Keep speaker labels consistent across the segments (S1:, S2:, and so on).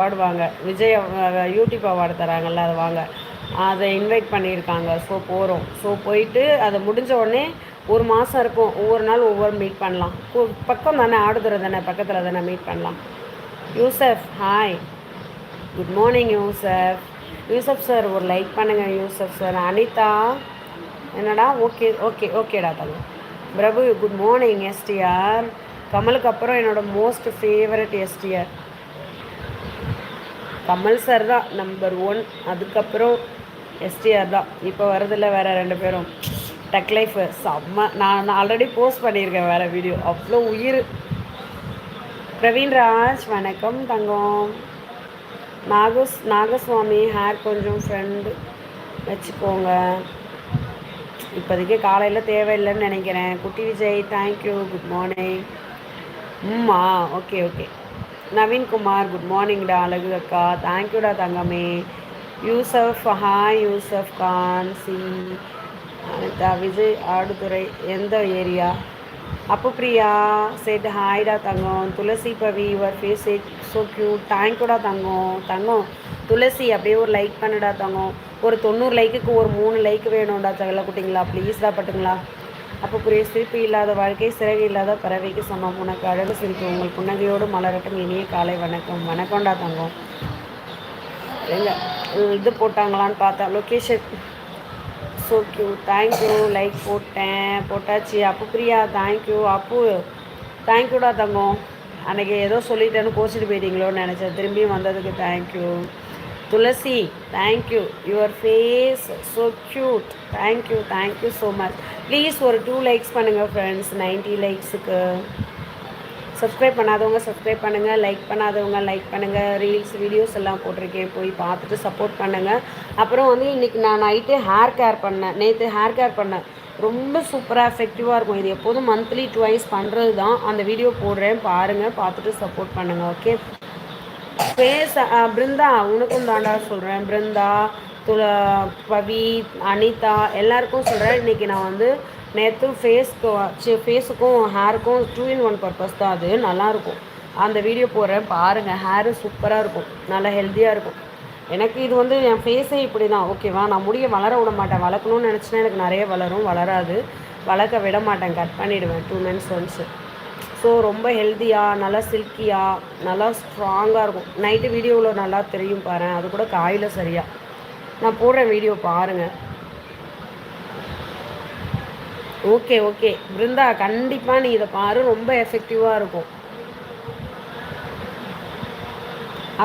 S1: Award Vijay YouTube award தராங்கல்ல அது வாங்க. அதை இன்வைட் பண்ணியிருக்காங்க. ஸோ போகிறோம் ஸோ போயிட்டு அதை முடிஞ்ச உடனே ஒரு மாதம் இருக்கும். ஒவ்வொரு நாள் ஒவ்வொரு மீட் பண்ணலாம். பக்கம் தானே ஆடுதுறை தானே பக்கத்தில் தானே மீட் பண்ணலாம். Yusuf hi good morning Yusuf Yusuf sir ஒரு லைக் பண்ணுங்கள் யூசப் சார் அனிதா. என்னடா? ஓகே ஓகே ஓகேடா தங்க பிரபு குட் மார்னிங் எஸ்டிஆர் கமலுக்கு அப்புறம் என்னோடய most favourite STR Kamal sir தான் நம்பர் ஒன் அதுக்கப்புறம் எஸ்டிஆர் தான். இப்போ வரதில்ல வேறு ரெண்டு பேரும். டக் லைஃப் செம்ம. நான் ஆல்ரெடி போஸ்ட் பண்ணியிருக்கேன் வேறு வீடியோ அவ்வளோ உயிர். பிரவீன் ராஜ் வணக்கம் தங்கம். நாகஸ் நாகசுவாமி ஹேர் கொஞ்சம் ஃப்ரெண்டு வச்சுக்கோங்க. இப்போதைக்கு காலையில் தேவையில்லைன்னு நினைக்கிறேன். குட்டி Vijay thank you good morning ம்மா ஓகே ஓகே நவீன்குமார் குட் மார்னிங்டா அழகு அக்கா. தேங்க்யூடா தங்கமே. யூசஃப் ஹாய் யூசஃப் கான் சி அனிதா விஜய் ஆடுதுறை எந்த ஏரியா? அப்போ பிரியா செட் ஹாய்டா தங்கம். Thulasi Pavi your face it so cute தேங்க்யூடா தங்கம். தங்கம் துளசி அப்படியே ஒரு லைக் பண்ணுடா தங்கம். ஒரு தொண்ணூறு லைக்குக்கு ஒரு மூணு லைக் வேணும்டா தகல குட்டிங்களா ப்ளீஸ்டா பட்டுங்களா? அப்போ புரிய சிரிப்பு இல்லாத வாழ்க்கை சிறகு இல்லாத பறவைக்கு சமம். உனக்கு அழகு சிரிப்பு. உங்கள் புன்னகையோடு மலரட்டும் இனிய காலை வணக்கம். வணக்கம்டா தங்கம். இல்லை இது போட்டாங்களான்னு பார்த்தா location so cute thank you like போட்டேன். போட்டாச்சு. அப்பு பிரியா தேங்க்யூ அப்பு தேங்க்யூடா தங்கம். அன்றைக்கி ஏதோ சொல்லிட்டேன்னு கோச்சிட்டு போயிட்டீங்களோன்னு நினச்சேன். திரும்பியும் வந்ததுக்கு thank you Thulasi thank you your face so cute thank you thank you so much please ஒரு டூ லைக்ஸ் பண்ணுங்கள் ஃப்ரெண்ட்ஸ் நைன்ட்டி லைக்ஸுக்கு சப்ஸ்கிரைப் பண்ணாதவங்க சப்ஸ்கிரைப் பண்ணுங்கள் லைக் பண்ணாதவங்க லைக் பண்ணுங்கள் ரீல்ஸ் வீடியோஸ் எல்லாம் போட்டிருக்கேன். போய் பார்த்துட்டு சப்போர்ட் பண்ணுங்கள் அப்புறம் வந்து இன்றைக்கி நான் நைட்டு ஹேர் கேர் பண்ணேன். நேற்று ஹேர் கேர் பண்ணேன். ரொம்ப சூப்பராக எஃபெக்டிவாக இருக்கும். இது எப்போதும் மந்த்லி டுவைஸ் பண்ணுறது தான் அந்த வீடியோ போடுறேன். பாருங்கள் பார்த்துட்டு சப்போர்ட் பண்ணுங்கள் ஓகே ஃபேஸ் பிருந்தா உனக்கும் தாண்டா சொல்கிறேன் பிருந்தா துளா பவி அனிதா எல்லாருக்கும் சொல்கிறேன் இன்றைக்கி நான் வந்து நேற்று ஃபேஸ்க்கு ஃபேஸுக்கும் ஹேருக்கும் டூ இன் ஒன் பர்பஸ் தான் அது. நல்லாயிருக்கும் அந்த வீடியோ போடுறேன். பாருங்கள் ஹேரு சூப்பராக இருக்கும். நல்லா ஹெல்த்தியாக இருக்கும். எனக்கு இது வந்து என் ஃபேஸே இப்படி தான் ஓகேவா நான் முடிய வளர விட மாட்டேன். வளர்க்கணும்னு நினச்சினா எனக்கு நிறைய வளரும். வளராது. வளர்க்க விட மாட்டேன். கட் பண்ணிவிடுவேன் டூ மந்த்ஸ் ஒன்ஸு ஸோ ரொம்ப ஹெல்த்தியாக நல்லா சில்கியாக நல்லா ஸ்ட்ராங்காக இருக்கும். நைட்டு வீடியோவில் நல்லா தெரியும் பாரு அது கூட காயில் சரியாக நான் போடுற வீடியோ பாருங்கள் ஓகே ஓகே பிருந்தா கண்டிப்பாக நீ இதை பாரு. ரொம்ப எஃபெக்டிவாக இருக்கும்.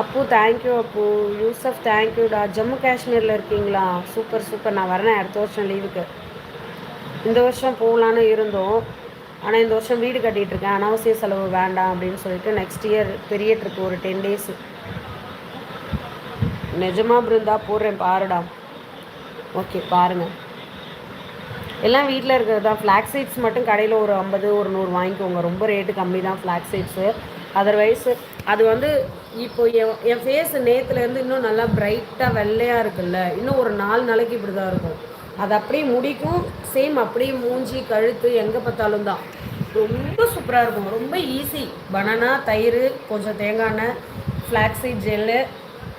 S1: Appu thank you Appu. Yusuf தேங்க்யூடா ஜம்மு காஷ்மீரில் இருக்கீங்களா? சூப்பர் சூப்பர் நான் வரேன் அடுத்த வருஷம் லீவுக்கு இந்த வருஷம் போகலான்னு இருந்தோம். ஆனால் இந்த வருஷம் வீடு கட்டிகிட்டு இருக்கேன் அனாவசிய செலவு வேண்டாம் அப்படின்னு சொல்லிட்டு நெக்ஸ்ட் இயர் பெரிய ட்ரிப் ஒரு டென் டேஸ் நிஜமாக பிருந்தா போடுறேன் பாருடா. ஓகே பாருங்கள் எல்லாம் வீட்டில் இருக்கிறது தான் ஃப்ளாக் சீட்ஸ் மட்டும் கடையில் ஒரு ஐம்பது ஒரு நூறு வாங்கிக்கோங்க. ரொம்ப ரேட்டு கம்மி தான் ஃப்ளாக் சீட்ஸு அதர்வைஸ் அது வந்து இப்போ என் என் ஃபேஸ் நேற்றுலேருந்து இன்னும் நல்லா பிரைட்டாக வெள்ளையாக இருக்குல்ல. இன்னும் ஒரு நாலு நாளைக்கு இப்படி தான் இருக்கும். அது அப்படியே முடிக்கும். சேம் அப்படியே மூஞ்சி கழுத்து எங்கே பார்த்தாலும் தான். ரொம்ப சூப்பராக இருக்கும். ரொம்ப ஈஸி பனானா தயிர் கொஞ்சம் தேங்காய் எண்ணெய் ஃப்ளாக்ஸீட் ஜெல்லு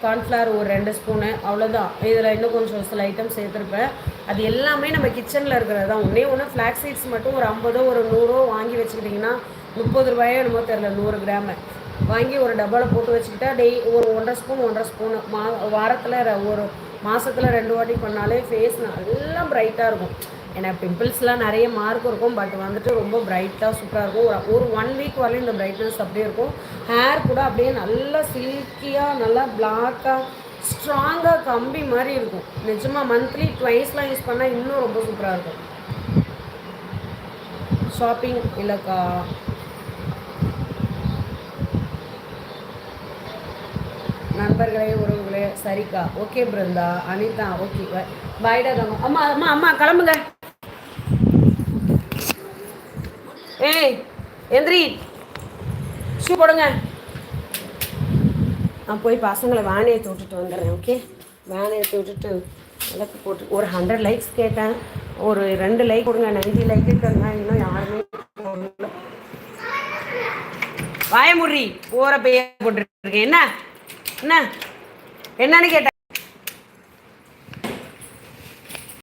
S1: கார்ன்ஃப்ளவர் ஒரு ரெண்டு ஸ்பூனு அவ்வளோதான் இதில் இன்னும் கொஞ்சம் சில ஐட்டம் சேர்த்துருப்பேன். அது எல்லாமே நம்ம கிச்சனில் இருக்கிறது தான். ஒன்றே ஒன்று ஃப்ளாக் சீட்ஸ் மட்டும் ஒரு ஐம்பதோ ஒரு நூறோ வாங்கி வச்சுக்கிட்டிங்கன்னா முப்பது ரூபாயோ என்னமோ தெரில நூறு கிராமு. வாங்கி ஒரு டப்பாவில் போட்டு வச்சுக்கிட்டா டெய் ஒரு ஒன்றரை ஸ்பூன் ஒன்றரை ஸ்பூனு மா வாரத்தில் ஒரு மாதத்தில் ரெண்டு வாட்டி பண்ணாலே ஃபேஸ் நல்லா ப்ரைட்டாக இருக்கும். ஏன்னா பிம்பிள்ஸ்லாம் நிறைய மார்க் இருக்கும். பட் வந்துட்டு ரொம்ப ப்ரைட்டாக சூப்பராக இருக்கும். ஒரு ஒரு ஒன் வீக் வரலையும் இந்த ப்ரைட்னஸ் அப்படியே இருக்கும். ஹேர் கூட அப்படியே நல்லா சில்கியாக நல்லா பிளாக்காக ஸ்ட்ராங்காக கம்பி மாதிரி இருக்கும். நிஜமாக மந்த்லி ட்வைஸ்லாம் யூஸ் பண்ணால் இன்னும் ரொம்ப சூப்பராக இருக்கும். ஷாப்பிங் இல்லைக்கா. நண்பர்களே ஒரு உறவுகளே சரிக்கா ஓகே பிருந்தா. அனிதா ஓகே பாய்டா தங்க அம்மா அம்மா அம்மா கிளம்புங்க. ஏய் எந்திரி. ஷூ போடுங்க. நான் போய் பசங்களை வேனையை ஏற்றி விட்டுட்டு வந்துடுறேன் ஓகே வேனையை ஏற்றி விட்டுட்டு விளக்கு போட்டு ஒரு ஹண்ட்ரட் லைக்ஸ் கேட்டேன். ஒரு ரெண்டு லைக் கொடுங்க நைன்டி லைக் இருக்கேங்க இன்னும் யாருமே வாயமுறி போகிற பெய்ய போட்டுருக்கேன் என்ன? என்ன? என்னன்னு கேட்டேன்